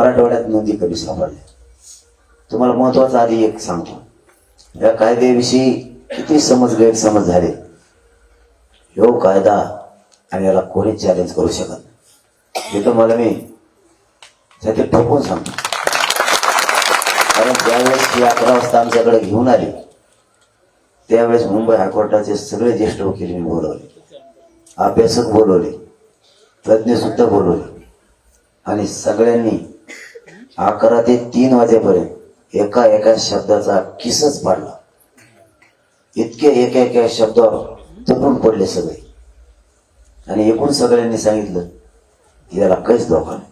मराठवाड्यात नोंदी कमी सापडल्या तुम्हाला महत्वाचं आधी एक सांगतो. या कायद्याविषयी किती समज गैरसमज झाले? ह्यो कायदा आणि याला कोणीच चॅलेंज करू शकत हे तर मला मी त्याचे ठोकून सांगतो. कारण ज्यावेळेस ती अकरा वाजता आमच्याकडे घेऊन आली त्यावेळेस मुंबई हायकोर्टाचे सगळे ज्येष्ठ वकील मी बोलवले. अभ्यासक बोलवले. तज्ज्ञ सुद्धा बोलवले. आणि सगळ्यांनी अकरा ते तीन वाजेपर्यंत एका एका शब्दाचा किसच पाडला इतके एका एका शब्दावर तुटून पडले सगळे. आणि एकूण सगळ्यांनी सांगितलं की याला काहीच धोका नाही.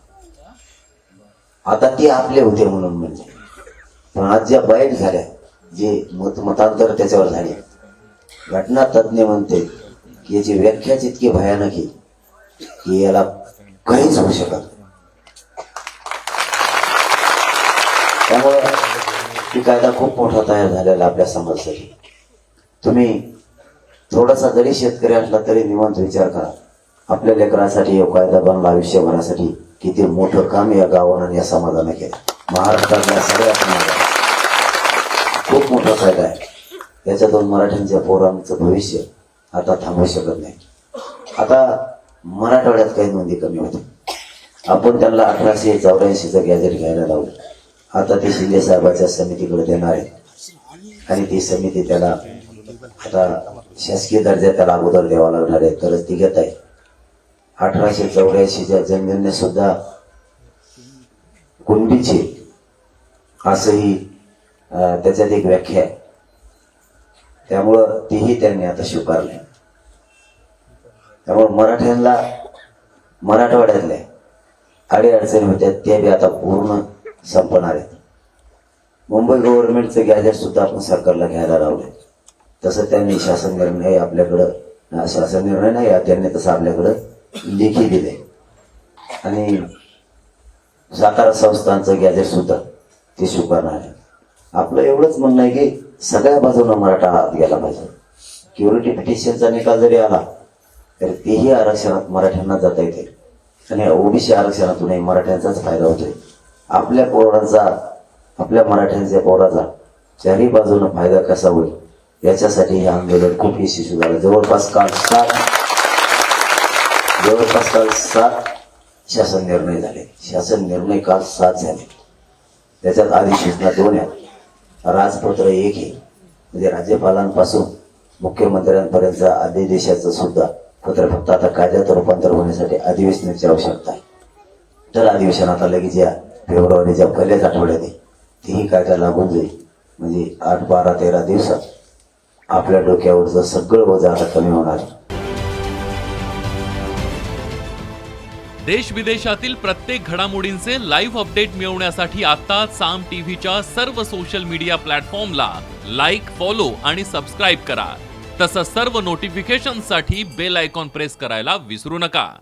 आता ते आपले होते म्हणून म्हणजे. पण आज ज्या बाईट झाल्या जे मत मतांतर त्याच्यावर झाले. घटना तज्ज्ञ म्हणते की याची व्याख्याच इतकी भयानक आहे की याला काहीच होऊ शकत नाही. त्यामुळे ती कायदा खूप मोठा तयार झालेला आपल्या समाजासाठी. तुम्ही थोडासा जरी शेतकरी असला तरी निवांत विचार करा. आपल्या लेकरांसाठी हा कायदा बनला आयुष्यभरासाठी किती मोठं काम या गावानं आणि या समाजानं केलं. महाराष्ट्रातल्या सगळ्या समाजात खूप मोठा फायदा आहे. त्याच्यातून मराठ्यांच्या पोरांचं भविष्य आता थांबू शकत नाही. आता मराठवाड्यात काही नोंदी कमी होते आपण त्यांना अठराशे चौऱ्याऐंशीचं गॅजेट घ्यायला लावलं आता ते शिंदे साहेबाच्या समितीकडे देणार आहे आणि ती समिती त्याला आता शासकीय दर्जा त्याला अगोदर द्यावा लागणार आहे. तरच ती घेत आहे अठराशे चौऱ्याऐंशीच्या जमिनीने सुद्धा कुंडीचे असंही त्याच्यात एक व्याख्या आहे. त्यामुळं तेही त्यांनी आता स्वीकारले त्यामुळे मराठ्यांना मराठवाड्यातल्या अडीअडचणी होत्या त्या बी आता पूर्ण संपणार आहेत मुंबई गव्हर्नमेंटचं गॅजेट सुद्धा आपण सरकारला घ्यायला लावले तसं त्यांनी शासन निर्णय आपल्याकडं शासन निर्णय नाही त्यांनी तसं आपल्याकडं लेखी दिले आणि सातारा संस्थांचं गॅजेट सुद्धा ते स्वीकारणार आहे. आपलं एवढंच म्हणणं आहे की सगळ्या बाजूनं मराठा हात गेला पाहिजे. क्युरिटी पिटिशनचा निकाल जरी आला तरी तेही आरक्षणात मराठ्यांना जाता येते आणि ओबीसी आरक्षणातूनही मराठ्यांचाच फायदा होतोय. आपल्या पोरांचा आपल्या मराठ्यांच्या पोराचा चारही बाजूनं फायदा कसा होईल? याच्यासाठी हे आंदोलन खूप यशस्वी झालं. जवळपास काल सात जवळपास काल सात शासन निर्णय झाले. शासन निर्णय काल सात झाले. त्याच्यात अधिसूचना दोन आहेत. राजपत्र एक आहे. म्हणजे राज्यपालांपासून मुख्यमंत्र्यांपर्यंत अधिदेशाचं सुद्धा पत्र फक्त आता कायद्यात रूपांतर होण्यासाठी अधिवेशनाची आवश्यकता आहे. तर अधिवेशनात लगेच या फेब्रुवारीच्या पहिल्याच आठवड्यात आहे तेही कायदा लागून जाईल. म्हणजे आठ बारा तेरा दिवसात आपल्या डोक्यावरचं सगळं वजन आता कमी होणार. देश विदेशातील प्रत्येक घडामोडींचे लाईव्ह अपडेट मिळवण्यासाठी आता साम टीव्हीच्या सर्व सोशल मीडिया प्लॅटफॉर्मला लाईक फॉलो आणि सबस्क्राईब करा. तसंच सर्व नोटिफिकेशनसाठी बेल आयकॉन प्रेस करायला विसरू नका.